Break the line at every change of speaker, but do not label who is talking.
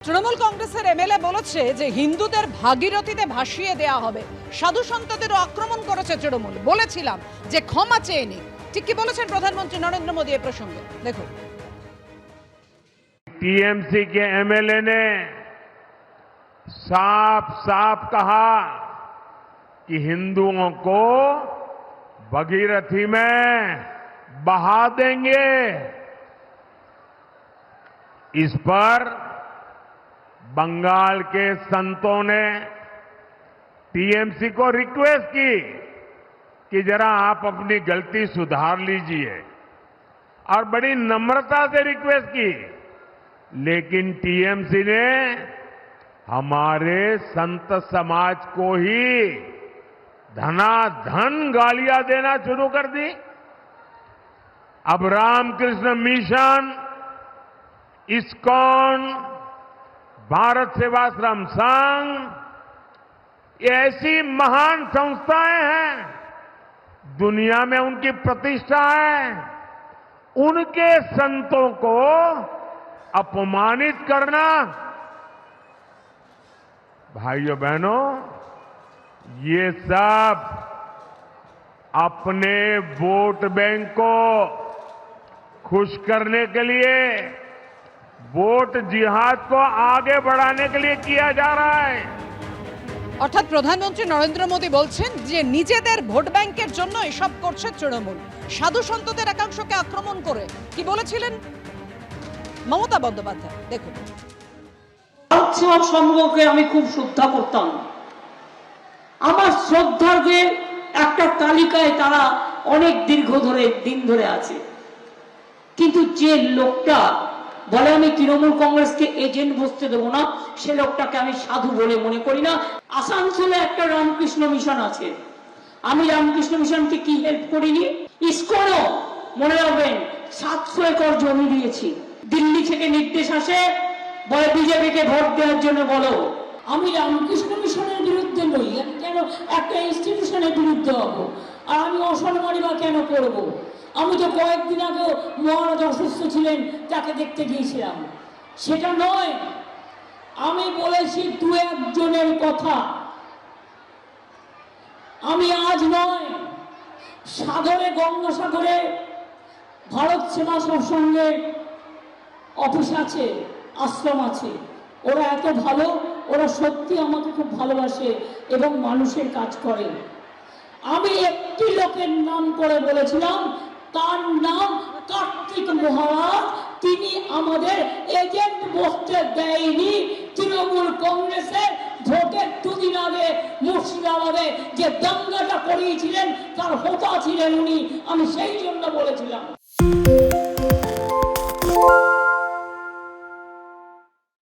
তৃণমূল কংগ্রেসের এমএলএ বলেছে যে হিন্দুদের ভাগীরথীতে ভাসিয়ে দেয়া হবে সাধু সন্তদেরও আক্রমণ করেছে তৃণমূল বলেছিলাম যে ক্ষমা চেয়ে নিক ঠিক কি বলেছেন প্রধানমন্ত্রী নরেন্দ্র মোদী এ প্রসঙ্গে দেখুন
टीएमसी के एमएलए ने साफ साफ कहा कि हिंदुओं को भगीरथी में बहा देंगे इस पर बंगाल के संतों ने टीएमसी को रिक्वेस्ट की कि जरा आप अपनी गलती सुधार लीजिए और बड़ी नम्रता से रिक्वेस्ट की। लेकिन टीएमसी ने हमारे संत समाज को ही धनाधन गालियाँ देना शुरू कर दी। अब रामकृष्ण मिशन, इस्कॉन भारत सेवाश्रम संघ, ये ऐसी महान संस्थाएँ हैं, दुनिया में उनकी प्रतिष्ठा है, उनके संतों को अपमानित करना। भाइयों बहनों, ये सब अपने वोट बैंक को खुश करने के लिए वोट जिहाद को आगे बढ़ाने के लिए किया जा रहा है
অর্থাৎ প্রধানমন্ত্রী নরেন্দ্র মোদী বলছেন যে নিজেদের ভোট ব্যাংকের জন্য এসব করছে তৃণমূল সাধু সন্তদের একাংশকে আক্রমণ করে কি বলেছিলেন মমতা বন্দ্যোপাধ্যায় দেখুন
ভারত সেবা সংঘকে আমি খুব শ্রদ্ধা করতাম আমার শ্রদ্ধার্ঘের একটা তালিকায় তারা অনেক দীর্ঘ ধরে দিন ধরে আছে কিন্তু যে লোকটা বলে আমি তৃণমূল কংগ্রেসকে এজেন্ট বসতে দেবো না, সে লোকটাকে আমি সাধু বলে মনে করি না। আসানসোলে একটা রামকৃষ্ণ মিশন আছে। আমি রামকৃষ্ণ মিশনকে কি হেল্প করিনি? ইস্কনও, মনে রাখবেন, সাতশো একর জমি দিয়েছি। দিল্লি থেকে নির্দেশ আসে, বলে বিজেপিকে ভোট দেওয়ার জন্য বলো। আমি রামকৃষ্ণ মিশনের বিরুদ্ধে নই কেন একটা ইনস্টিটিউশনের বিরুদ্ধে হব? আর আমি অসম্মানী বা কেন করব? আমি তো কয়েকদিন আগে মহারাজ অসুস্থ ছিলেন, তাকে দেখতে গিয়েছিলাম। সেটা নয়, আমি বলেছি দু একজনের কথা। আমি আজ নয়, সাগরে, গঙ্গাসাগরে, ভারত সেনা সঙ্গে অফিস আছে, আশ্রম আছে। ওরা এত ভালো, ওরা সত্যি আমাকে খুব ভালোবাসে এবং মানুষের কাজ করে। আমি একটি লোকের নাম করে বলেছিলাম তার নাম কার্তিক মহারাজ। তিনি আমাদের এজেন্ট বসতে দেয়নি। তৃণমূল কংগ্রেসের ভোটের দুদিন আগে মুর্শিদাবাদে যে দাঙ্গাটা করিয়েছিলেন, তার হোতা ছিলেন উনি। আমি সেই জন্য বলেছিলাম।